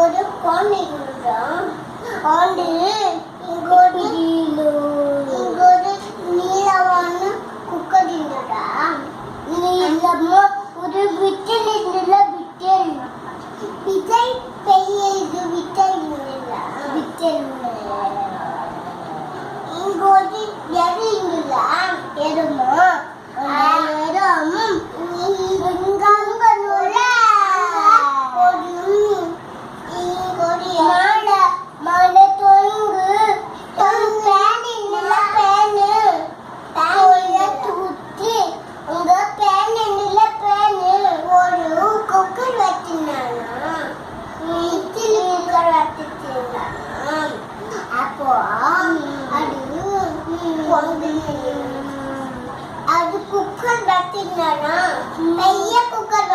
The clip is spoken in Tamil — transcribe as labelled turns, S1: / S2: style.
S1: ஒரு கோணை உருடம்
S2: ஆண்டு
S1: இங்கொரு இங்கொரு நீளமான குக்கரிண்டடா
S2: நீளமோ ஒரு விட்டில் இருந்துல விட்டில்.
S1: விஜய் பெரியது விட்டல் இருந்துல
S2: விட்டல்.
S1: இங்கொரு எரி இருந்துல
S2: பொங்கிடுது
S1: அது குக்கர் பார்த்தீங்கன்னா
S2: நெய்ய
S1: குக்கர்